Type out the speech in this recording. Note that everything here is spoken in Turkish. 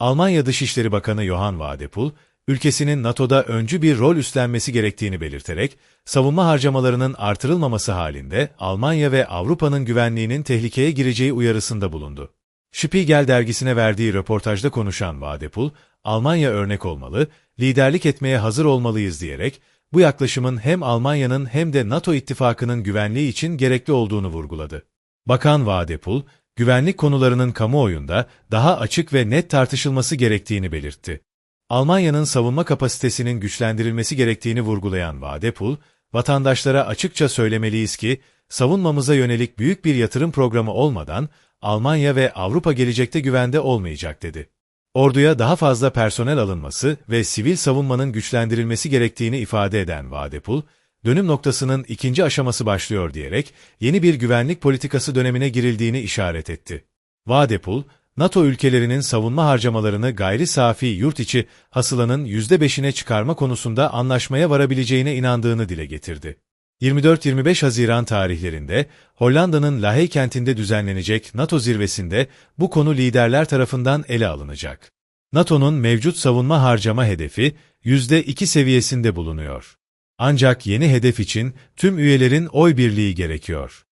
Almanya Dışişleri Bakanı Johann Wadephul, ülkesinin NATO'da öncü bir rol üstlenmesi gerektiğini belirterek, savunma harcamalarının artırılmaması halinde Almanya ve Avrupa'nın güvenliğinin tehlikeye gireceği uyarısında bulundu. Spiegel dergisine verdiği röportajda konuşan Wadephul, Almanya örnek olmalı, liderlik etmeye hazır olmalıyız diyerek, bu yaklaşımın hem Almanya'nın hem de NATO ittifakının güvenliği için gerekli olduğunu vurguladı. Bakan Wadephul, güvenlik konularının kamuoyunda daha açık ve net tartışılması gerektiğini belirtti. Almanya'nın savunma kapasitesinin güçlendirilmesi gerektiğini vurgulayan Wadephul, vatandaşlara açıkça söylemeliyiz ki, savunmamıza yönelik büyük bir yatırım programı olmadan, Almanya ve Avrupa gelecekte güvende olmayacak dedi. Orduya daha fazla personel alınması ve sivil savunmanın güçlendirilmesi gerektiğini ifade eden Wadephul, dönüm noktasının ikinci aşaması başlıyor diyerek yeni bir güvenlik politikası dönemine girildiğini işaret etti. Wadephul, NATO ülkelerinin savunma harcamalarını gayri safi yurt içi hasılanın %5'ine çıkarma konusunda anlaşmaya varabileceğine inandığını dile getirdi. 24-25 Haziran tarihlerinde Hollanda'nın Lahey kentinde düzenlenecek NATO zirvesinde bu konu liderler tarafından ele alınacak. NATO'nun mevcut savunma harcama hedefi %2 seviyesinde bulunuyor. Ancak yeni hedef için tüm üyelerin oy birliği gerekiyor.